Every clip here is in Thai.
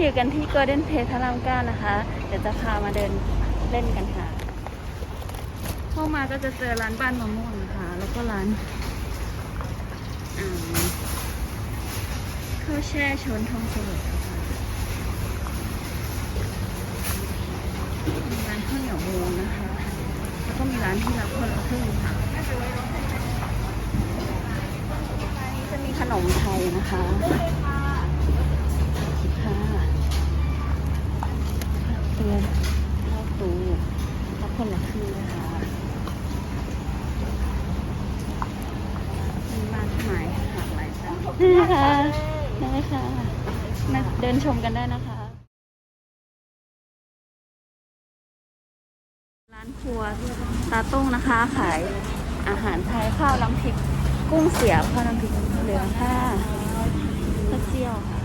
อยู่กันที่ Golden p a y พระรามเก้านะคะ เดี๋ยวจะพามาเดินเล่นกันค่ะ เข้ามาก็จะเจอร้านบ้านมะม่วงนะคะ แล้วก็ร้านข้าวแช่ชนทองสลดค่ะมีร้านข้าวเหนียวมูนนะคะ แล้วก็มีร้านที่รับคนละครึ่งค่ะร้านนี้จะมีขนมไทยนะคะ เือนข้าตูรับคนละครึ่งนะคะมีบ้านไม้หลากหลายจ้ะนี่ค่ะนี่ค่ะมาเดินชมกันได้นะคะ ร้านครัวตาตุ้งนะคะ ขายอาหารไทยข้าวน้ำพริก กุ้งเสียบข้าวน้ำพริกเหลืองค่ะข้าวเจียวค่ะ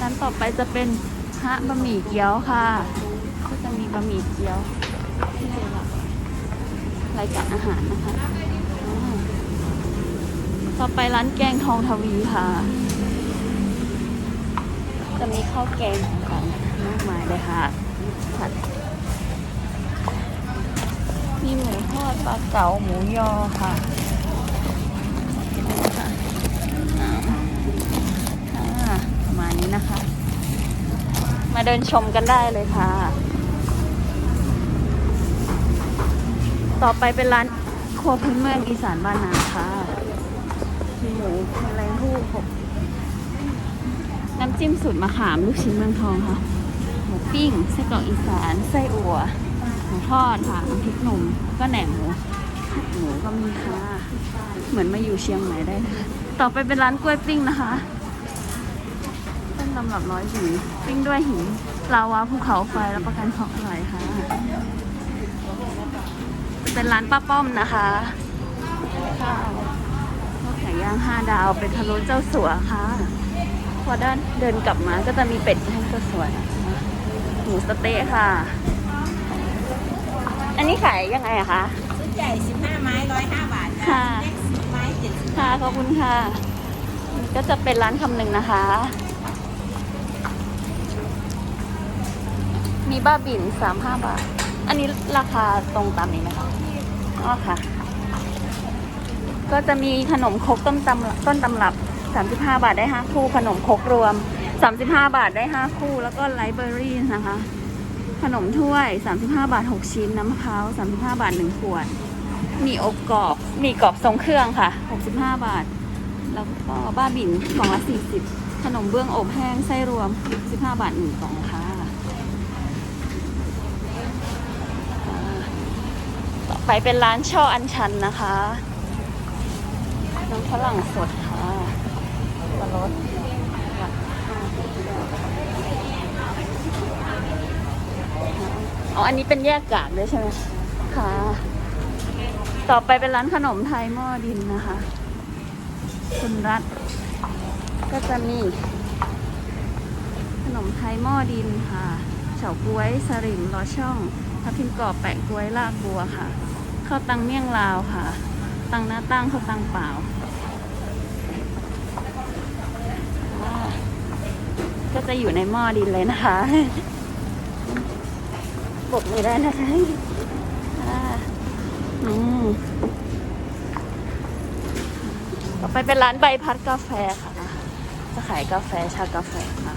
ร้านต่อไปจะเป็นฮะบะหมี่เกี๊ยวค่ะ ก็จะมีบะหมี่เกี๊ยวรายการอาหารนะคะต่อไปร้านแกงทองทวีค่ะ จะมีข้าวแกงต่างๆมากมายเลยค่ะผัดมีหมูทอดปลาเก๋าหมูยอค่ะนี่ค่ะอ่าอ่าประมา ณนี้นะคะ มาเดินชมกันได้เลยค่ะ ต่อไปเป็นร้านครัวพื้นเมืองอีสานบ้านนาค่ะมีหมูแมลงภู่หกน้ำจิ้มสูตรมะขามลูกชิ้นเมืองทองค่ะ หมูปิ้งไส้กรอกอีสานไส้อั่วหมูทอดค่ะน้ำพริกหนุ่มก็แหนมหมูหมูก็มีค่ะ เหมือนมาอยู่เชียงใหม่ได้เลยต่อไปเป็นร้านกล้วยปิ้งนะคะ ต้นตำรับร้อยหวีปิ้งด้วยหินลาวาภูเขาไฟรับประกันของอร่อยค่ะ เป็นร้านป้าป้อมนะคะข้าวข้าวไก่ย่างห้าดาว เป็นทะลุเจ้าสัวค่ะ พอด้านเดินกลับมาก็จะมีเป็ดให้เจ้าสัวนะคะหมูสะเต๊ะค่ะ อันนี้ขายยังไงอะคะชุดใหญ่15ไม้105บาทจ้ะค่ะเล็ก10ไม้70ค่ะขอบคุณค่ะนี่ก็จะเป็นร้านคำหนึ่งนะคะ มีบ้าบินสามห้าบาท อันนี้ราคาตรงตามนี้นะคะอ๋อค่ะ ก็จะมีขนมครกต้นตำรับต้นตำรับ35บาทได้5คู่ ขนมครกรวม35บห้าบาทได้5คู่ แล้วก็ไลฟ์เบอรี่นะคะ ขนมถ้วย35บห้าบาท6ชิ้น น้ำมะพร้าว35บห้าบาท1ขวด มีอบกรอบ มีกรอบทรงเครื่องค่ะ65บห้าบาท แล้วก็บ้าบิ่นกล่องละ40ขนมเบื้องอบแห้งไส้รวม15บห้าบาท1กล่องค่ะอ่า ต่อไปเป็นร้านช่ออันชันนะคะ น้ำฝรั่งสดค่ะปลารสอ๋อ อันนี้เป็นแยกกากด้วยใช่ไหมค่ะ ต่อไปเป็นร้านขนมไทยหม้อดินนะคะ คุณรัฐก็จะมี ขนมไทยหม้อดินค่ะ เฉาก๊วยสลิมลอช่อง ทับทิมกรอบแปะก๊วยลากบัวค่ะ ข้าวตังเมี่ยงลาวค่ะ ตังหน้าตั้งข้าวตังเปล่าก็จะอยู่ในหม้อดินเลยนะคะบกมือได้นะคะอ่าอืมต่อไปเป็นร้านใบพัดกาแฟค่ะ จะขายกาแฟชากาแฟค่ะ